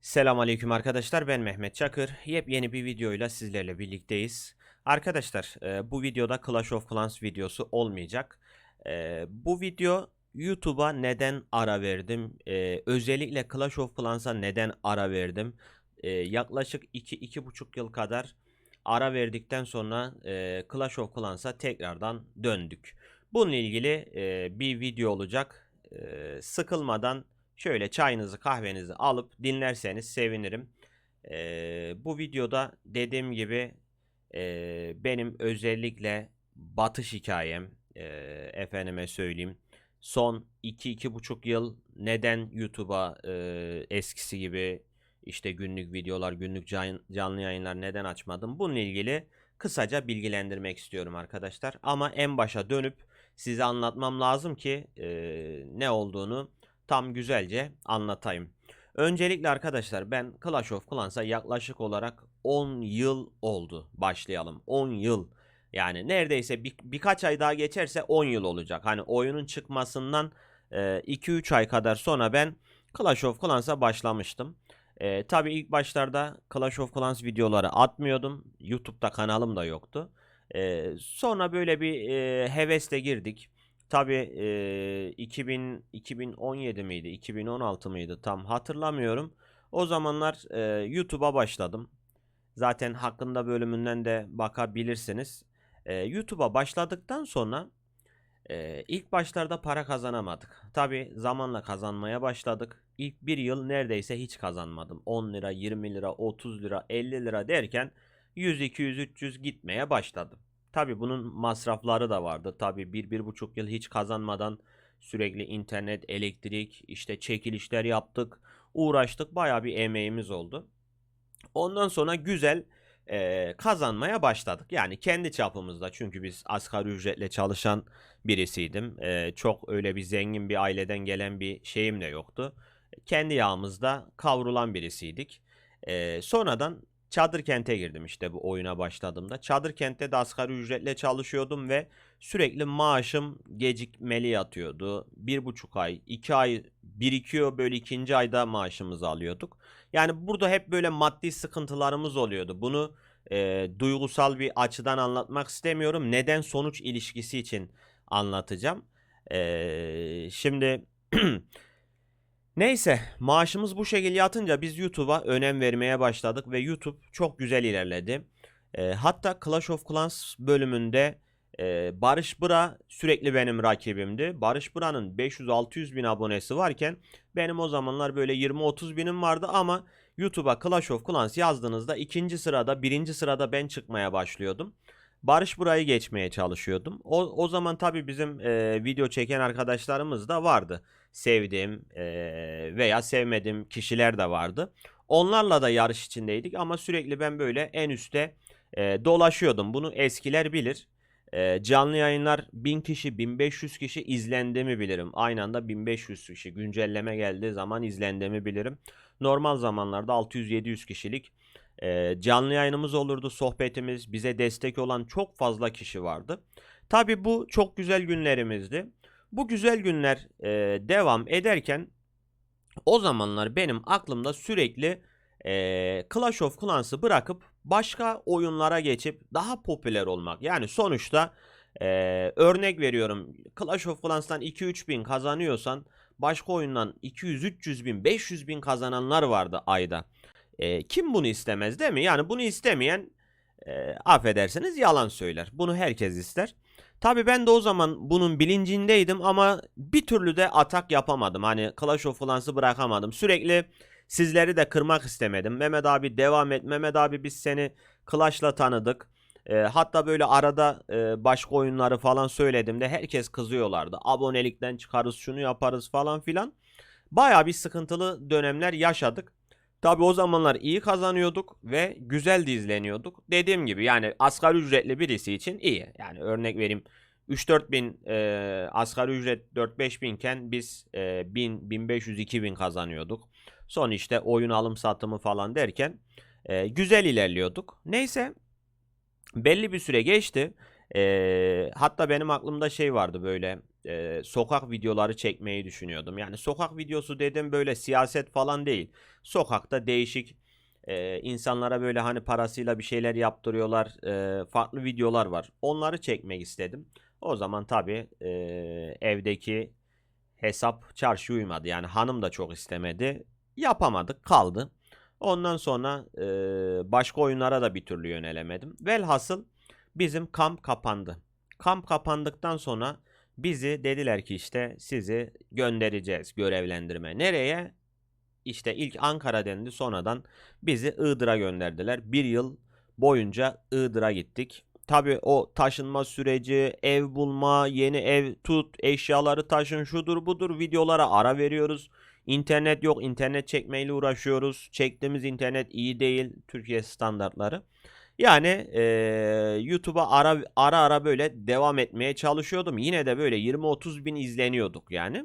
Selamünaleyküm arkadaşlar ben Mehmet Çakır. Yepyeni bir videoyla sizlerle birlikteyiz. Arkadaşlar e, bu videoda Clash of Clans videosu olmayacak. E, bu video YouTube'a neden ara verdim? E, özellikle Clash of Clans'a neden ara verdim? Yaklaşık 2-2,5 yıl kadar ara verdikten sonra Clash of Clans'a tekrardan döndük. Bununla ilgili bir video olacak. Sıkılmadan Şöyle çayınızı kahvenizi alıp dinlerseniz sevinirim. Ee, bu videoda dediğim gibi e, benim özellikle batış hikayem e, efendime söyleyeyim. Son 2-2,5 yıl neden YouTube'a e, eskisi gibi işte günlük videolar, günlük can- canlı yayınlar neden açmadım? Bununla ilgili kısaca bilgilendirmek istiyorum arkadaşlar. Ama en başa dönüp size anlatmam lazım ki e, ne olduğunu tam güzelce anlatayım. Öncelikle arkadaşlar ben Clash of Clans'a yaklaşık olarak 10 yıl oldu başlayalım. 10 yıl. Yani neredeyse bir, birkaç ay daha geçerse 10 yıl olacak. Hani oyunun çıkmasından 2-3 ay kadar sonra ben Clash of Clans'a başlamıştım. E, tabii ilk başlarda Clash of Clans videoları atmıyordum. YouTube'da kanalım da yoktu. E, sonra böyle bir e, hevesle girdik. Tabii e, 2000 2017 miydi, 2016 mıydı tam hatırlamıyorum. O zamanlar e, YouTube'a başladım. Zaten hakkında bölümünden de bakabilirsiniz. E, YouTube'a başladıktan sonra e, ilk başlarda para kazanamadık. Tabii zamanla kazanmaya başladık. İlk bir yıl neredeyse hiç kazanmadım. 10 lira, 20 lira, 30 lira, 50 lira derken 100, 200, 300 gitmeye başladım. Tabii bunun masrafları da vardı. Tabii bir, bir buçuk yıl hiç kazanmadan sürekli internet, elektrik, işte çekilişler yaptık. Uğraştık. Baya bir emeğimiz oldu. Ondan sonra güzel e, kazanmaya başladık. Yani kendi çapımızda. Çünkü biz asgari ücretle çalışan birisiydim. E, çok öyle bir zengin bir aileden gelen bir şeyim de yoktu. Kendi yağımızda kavrulan birisiydik. E, sonradan Çadır kente girdim işte bu oyuna başladığımda. Çadır kentte de asgari ücretle çalışıyordum ve sürekli maaşım gecikmeli yatıyordu. Bir buçuk ay, iki ay birikiyor böyle ikinci ayda maaşımızı alıyorduk. Yani burada hep böyle maddi sıkıntılarımız oluyordu. Bunu e, duygusal bir açıdan anlatmak istemiyorum. Neden sonuç ilişkisi için anlatacağım. E, şimdi Neyse maaşımız bu şekilde yatınca biz YouTube'a önem vermeye başladık ve YouTube çok güzel ilerledi. E, hatta Clash of Clans bölümünde e, Barış Bıra sürekli benim rakibimdi. Barış Bıra'nın 500-600 bin abonesi varken benim o zamanlar böyle 20-30 binim vardı ama YouTube'a Clash of Clans yazdığınızda ikinci sırada birinci sırada ben çıkmaya başlıyordum. Barış burayı geçmeye çalışıyordum. O, o zaman tabii bizim e, video çeken arkadaşlarımız da vardı. Sevdiğim e, veya sevmediğim kişiler de vardı. Onlarla da yarış içindeydik ama sürekli ben böyle en üstte e, dolaşıyordum. Bunu eskiler bilir. E, canlı yayınlar 1000 kişi 1500 kişi izlendiğimi bilirim. Aynı anda 1500 kişi güncelleme geldiği zaman izlendiğimi bilirim. Normal zamanlarda 600-700 kişilik e, canlı yayınımız olurdu, sohbetimiz, bize destek olan çok fazla kişi vardı. Tabi bu çok güzel günlerimizdi. Bu güzel günler e, devam ederken o zamanlar benim aklımda sürekli e, Clash of Clans'ı bırakıp başka oyunlara geçip daha popüler olmak. Yani sonuçta e, örnek veriyorum Clash of Clans'tan 2-3 bin kazanıyorsan başka oyundan 200-300 bin 500 bin kazananlar vardı ayda. E, kim bunu istemez değil mi? Yani bunu istemeyen e, affedersiniz yalan söyler. Bunu herkes ister. Tabii ben de o zaman bunun bilincindeydim ama bir türlü de atak yapamadım. Hani Clash of Clans'ı bırakamadım. Sürekli sizleri de kırmak istemedim. Mehmet abi devam et. Mehmet abi biz seni Clash'la tanıdık. E, hatta böyle arada e, başka oyunları falan söyledim de herkes kızıyorlardı. Abonelikten çıkarız şunu yaparız falan filan. Baya bir sıkıntılı dönemler yaşadık. Tabi o zamanlar iyi kazanıyorduk ve güzel de izleniyorduk. Dediğim gibi yani asgari ücretli birisi için iyi. Yani örnek vereyim 3-4 bin e, asgari ücret 4-5 binken biz e, 1000, 1500, 2000 kazanıyorduk. Son işte oyun alım satımı falan derken e, güzel ilerliyorduk. Neyse belli bir süre geçti. E, hatta benim aklımda şey vardı böyle e, sokak videoları çekmeyi düşünüyordum. Yani sokak videosu dedim böyle siyaset falan değil. Sokakta değişik e, insanlara böyle hani parasıyla bir şeyler yaptırıyorlar. e, farklı videolar var. Onları çekmek istedim. O zaman tabii e, evdeki hesap çarşı uymadı. Yani hanım da çok istemedi. Yapamadık kaldı. Ondan sonra e, başka oyunlara da bir türlü yönelemedim. Velhasıl bizim kamp kapandı. Kamp kapandıktan sonra bizi dediler ki işte sizi göndereceğiz görevlendirme. Nereye? İşte ilk Ankara dendi sonradan bizi Iğdır'a gönderdiler. Bir yıl boyunca Iğdır'a gittik. Tabii o taşınma süreci, ev bulma, yeni ev tut, eşyaları taşın, şudur budur videolara ara veriyoruz. İnternet yok, internet çekmeyle uğraşıyoruz. Çektiğimiz internet iyi değil, Türkiye standartları. Yani eee, YouTube'a ara ara ara böyle devam etmeye çalışıyordum. Yine de böyle 20-30 bin izleniyorduk yani.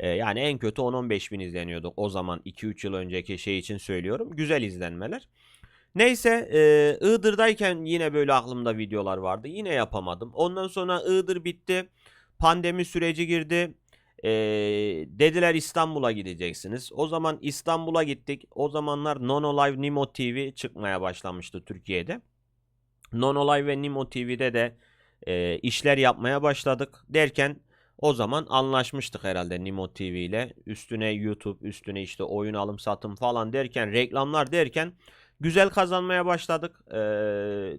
Eee, yani en kötü 10-15 bin izleniyorduk. O zaman 2-3 yıl önceki şey için söylüyorum. Güzel izlenmeler. Neyse eee Iğdır'dayken yine böyle aklımda videolar vardı. Yine yapamadım. Ondan sonra Iğdır bitti. Pandemi süreci girdi. Eee, dediler İstanbul'a gideceksiniz. O zaman İstanbul'a gittik. O zamanlar Nono Live Nimo TV çıkmaya başlamıştı Türkiye'de. Nono Live ve Nimo TV'de de eee, işler yapmaya başladık. Derken o zaman anlaşmıştık herhalde Nimo TV ile. Üstüne YouTube, üstüne işte oyun alım satım falan derken, reklamlar derken güzel kazanmaya başladık. Eee,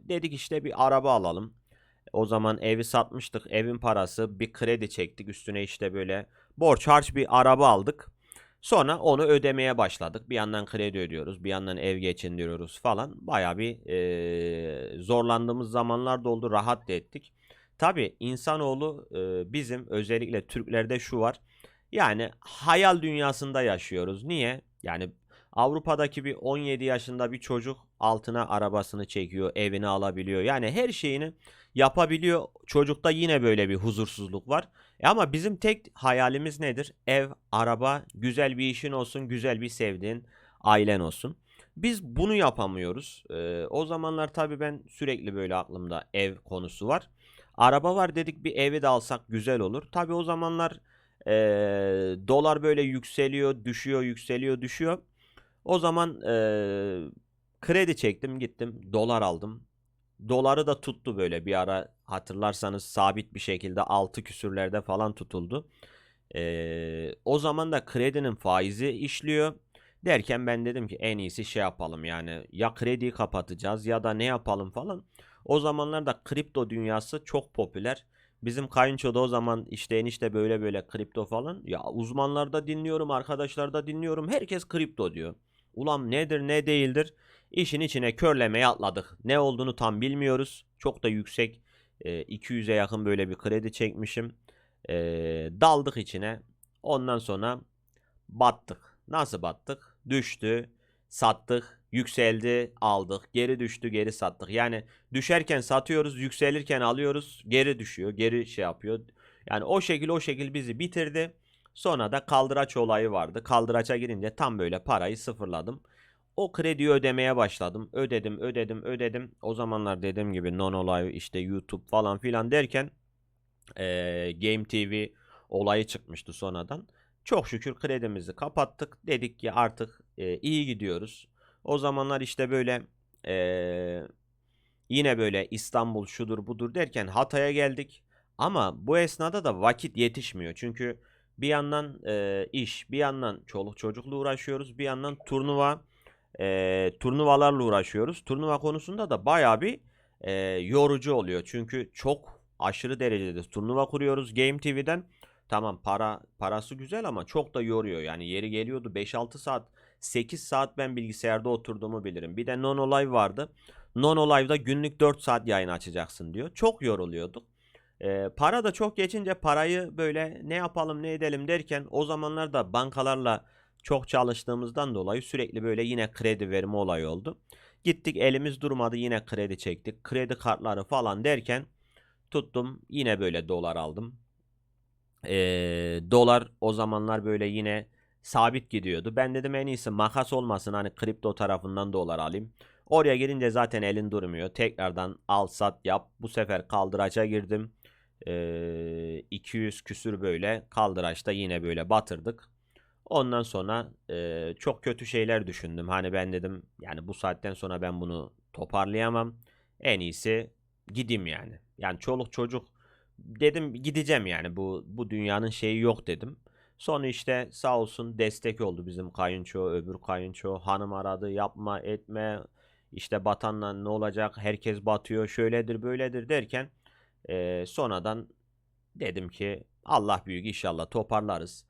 dedik işte bir araba alalım. O zaman evi satmıştık. Evin parası bir kredi çektik. Üstüne işte böyle borç harç bir araba aldık. Sonra onu ödemeye başladık. Bir yandan kredi ödüyoruz, bir yandan ev geçindiriyoruz falan. Baya bir eee, zorlandığımız zamanlar da oldu. Rahat da ettik. Tabii insanoğlu eee, bizim özellikle Türklerde şu var. Yani hayal dünyasında yaşıyoruz. Niye? Yani Avrupa'daki bir 17 yaşında bir çocuk altına arabasını çekiyor, evini alabiliyor. Yani her şeyini yapabiliyor. Çocukta yine böyle bir huzursuzluk var. E ama bizim tek hayalimiz nedir? Ev, araba, güzel bir işin olsun, güzel bir sevdiğin ailen olsun. Biz bunu yapamıyoruz. Ee, o zamanlar tabii ben sürekli böyle aklımda ev konusu var. Araba var dedik bir evi de alsak güzel olur. Tabii o zamanlar eee, dolar böyle yükseliyor, düşüyor, yükseliyor, düşüyor. O zaman eee, kredi çektim, gittim, dolar aldım. Doları da tuttu böyle bir ara hatırlarsanız sabit bir şekilde 6 küsürlerde falan tutuldu. Ee, o zaman da kredinin faizi işliyor. Derken ben dedim ki en iyisi şey yapalım yani ya krediyi kapatacağız ya da ne yapalım falan. O zamanlarda kripto dünyası çok popüler. Bizim kayınço da o zaman işte enişte böyle böyle kripto falan. Ya uzmanlar da dinliyorum, arkadaşlar da dinliyorum. Herkes kripto diyor. Ulan nedir ne değildir? İşin içine körlemeye atladık. Ne olduğunu tam bilmiyoruz. Çok da yüksek. e, 200'e yakın böyle bir kredi çekmişim. E, daldık içine. Ondan sonra battık. Nasıl battık? Düştü, sattık, yükseldi, aldık, geri düştü, geri sattık. Yani düşerken satıyoruz, yükselirken alıyoruz, geri düşüyor, geri şey yapıyor. Yani o şekil o şekil bizi bitirdi. Sonra da kaldıraç olayı vardı. Kaldıraça girince tam böyle parayı sıfırladım. O krediyi ödemeye başladım. Ödedim, ödedim, ödedim. O zamanlar dediğim gibi Nono Live, işte YouTube falan filan derken eee, Game TV olayı çıkmıştı sonradan. Çok şükür kredimizi kapattık. Dedik ki artık eee, iyi gidiyoruz. O zamanlar işte böyle eee, yine böyle İstanbul şudur budur derken Hatay'a geldik. Ama bu esnada da vakit yetişmiyor. Çünkü bir yandan eee, iş, bir yandan çoluk çocukla uğraşıyoruz, bir yandan turnuva e, turnuvalarla uğraşıyoruz. Turnuva konusunda da bayağı bir e, yorucu oluyor. Çünkü çok aşırı derecede turnuva kuruyoruz Game TV'den. Tamam para parası güzel ama çok da yoruyor. Yani yeri geliyordu 5-6 saat 8 saat ben bilgisayarda oturduğumu bilirim. Bir de Nono Live vardı. Nono Live'da günlük 4 saat yayın açacaksın diyor. Çok yoruluyorduk. E, para da çok geçince parayı böyle ne yapalım ne edelim derken o zamanlar da bankalarla çok çalıştığımızdan dolayı sürekli böyle yine kredi verme olayı oldu. Gittik elimiz durmadı yine kredi çektik. Kredi kartları falan derken tuttum yine böyle dolar aldım. Ee, dolar o zamanlar böyle yine sabit gidiyordu. Ben dedim en iyisi makas olmasın hani kripto tarafından dolar alayım. Oraya girince zaten elin durmuyor. Tekrardan al sat yap. Bu sefer kaldıraça girdim. Ee, 200 küsür böyle kaldıraçta yine böyle batırdık. Ondan sonra e, çok kötü şeyler düşündüm. Hani ben dedim yani bu saatten sonra ben bunu toparlayamam. En iyisi gideyim yani. Yani çoluk çocuk dedim gideceğim yani bu bu dünyanın şeyi yok dedim. Sonra işte sağ olsun destek oldu bizim kayınço, öbür kayınço. Hanım aradı yapma etme işte batanla ne olacak herkes batıyor şöyledir böyledir derken e, sonradan dedim ki Allah büyük inşallah toparlarız.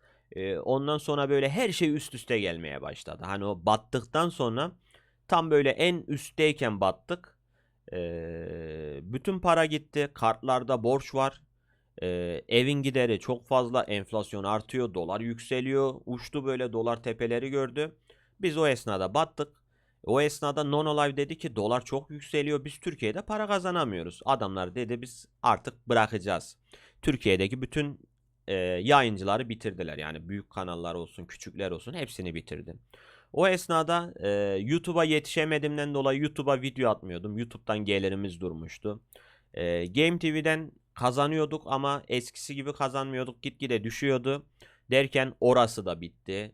Ondan sonra böyle her şey üst üste gelmeye başladı. Hani o battıktan sonra tam böyle en üstteyken battık. Bütün para gitti. Kartlarda borç var. Evin gideri çok fazla. Enflasyon artıyor. Dolar yükseliyor. Uçtu böyle dolar tepeleri gördü. Biz o esnada battık. O esnada Nonolive dedi ki dolar çok yükseliyor. Biz Türkiye'de para kazanamıyoruz. Adamlar dedi biz artık bırakacağız. Türkiye'deki bütün e, yayıncıları bitirdiler. Yani büyük kanallar olsun, küçükler olsun hepsini bitirdi. O esnada e, YouTube'a yetişemediğimden dolayı YouTube'a video atmıyordum. YouTube'dan gelirimiz durmuştu. E, Game TV'den kazanıyorduk ama eskisi gibi kazanmıyorduk. Gitgide düşüyordu. Derken orası da bitti.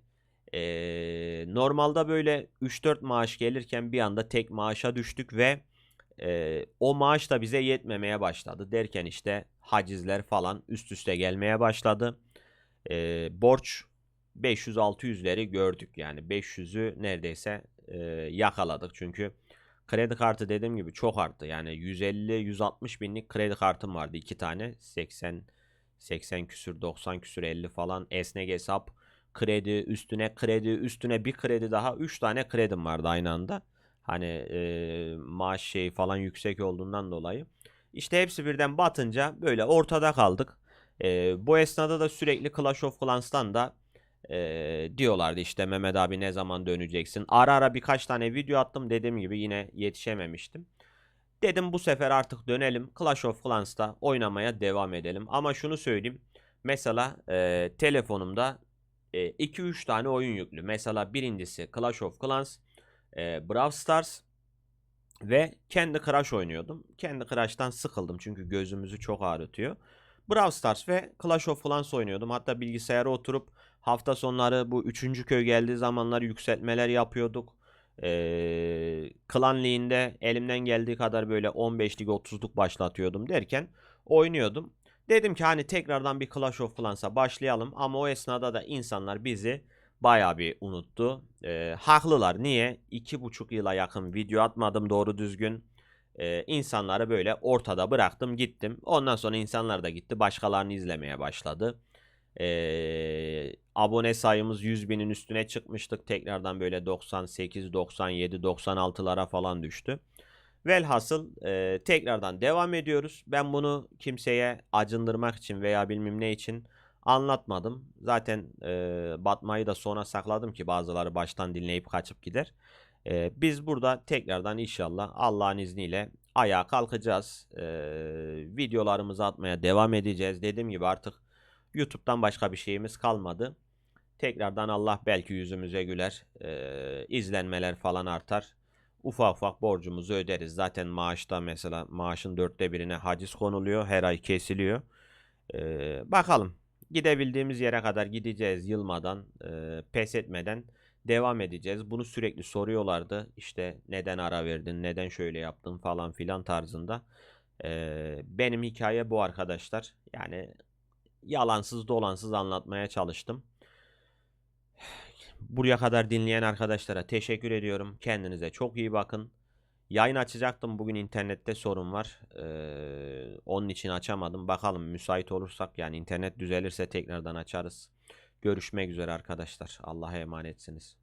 Ee, normalde böyle 3-4 maaş gelirken bir anda tek maaşa düştük ve e, o maaş da bize yetmemeye başladı. Derken işte hacizler falan üst üste gelmeye başladı. Ee, borç 500-600'leri gördük yani 500'ü neredeyse e, yakaladık çünkü kredi kartı dediğim gibi çok arttı yani 150-160 binlik kredi kartım vardı iki tane 80 80 küsür 90 küsür 50 falan esnek hesap kredi üstüne kredi üstüne bir kredi daha 3 tane kredim vardı aynı anda. Hani e, maaş şey falan yüksek olduğundan dolayı. İşte hepsi birden batınca böyle ortada kaldık. E, bu esnada da sürekli Clash of Clans'tan da e, diyorlardı işte Mehmet abi ne zaman döneceksin. Ara ara birkaç tane video attım dediğim gibi yine yetişememiştim. Dedim bu sefer artık dönelim Clash of Clans'ta oynamaya devam edelim. Ama şunu söyleyeyim. Mesela e, telefonumda 2-3 tane oyun yüklü. Mesela birincisi Clash of Clans, e, Brawl Stars ve kendi Crash oynuyordum. Kendi Crash'tan sıkıldım çünkü gözümüzü çok ağrıtıyor. Brawl Stars ve Clash of Clans oynuyordum. Hatta bilgisayara oturup hafta sonları bu 3. köy geldiği zamanlar yükseltmeler yapıyorduk. Ee, klan liğinde elimden geldiği kadar böyle 15'lik 30'luk başlatıyordum derken oynuyordum. Dedim ki hani tekrardan bir Clash of Clans'a başlayalım ama o esnada da insanlar bizi baya bir unuttu. Ee, haklılar. Niye? İki buçuk yıla yakın video atmadım doğru düzgün. Ee, insanları böyle ortada bıraktım gittim. Ondan sonra insanlar da gitti başkalarını izlemeye başladı. Ee, abone sayımız 100 binin üstüne çıkmıştık. Tekrardan böyle 98, 97, 96'lara falan düştü. Velhasıl e, tekrardan devam ediyoruz. Ben bunu kimseye acındırmak için veya bilmem ne için anlatmadım. Zaten e, batmayı da sona sakladım ki bazıları baştan dinleyip kaçıp gider. E, biz burada tekrardan inşallah Allah'ın izniyle ayağa kalkacağız. E, videolarımızı atmaya devam edeceğiz. Dediğim gibi artık YouTube'dan başka bir şeyimiz kalmadı. Tekrardan Allah belki yüzümüze güler. E, izlenmeler falan artar ufak ufak borcumuzu öderiz. Zaten maaşta mesela maaşın dörtte birine haciz konuluyor. Her ay kesiliyor. Ee, bakalım. Gidebildiğimiz yere kadar gideceğiz yılmadan, e, pes etmeden devam edeceğiz. Bunu sürekli soruyorlardı. İşte neden ara verdin, neden şöyle yaptın falan filan tarzında. Ee, benim hikaye bu arkadaşlar. Yani yalansız dolansız anlatmaya çalıştım. Buraya kadar dinleyen arkadaşlara teşekkür ediyorum. Kendinize çok iyi bakın. Yayın açacaktım. Bugün internette sorun var. Ee, onun için açamadım. Bakalım müsait olursak yani internet düzelirse tekrardan açarız. Görüşmek üzere arkadaşlar. Allah'a emanetsiniz.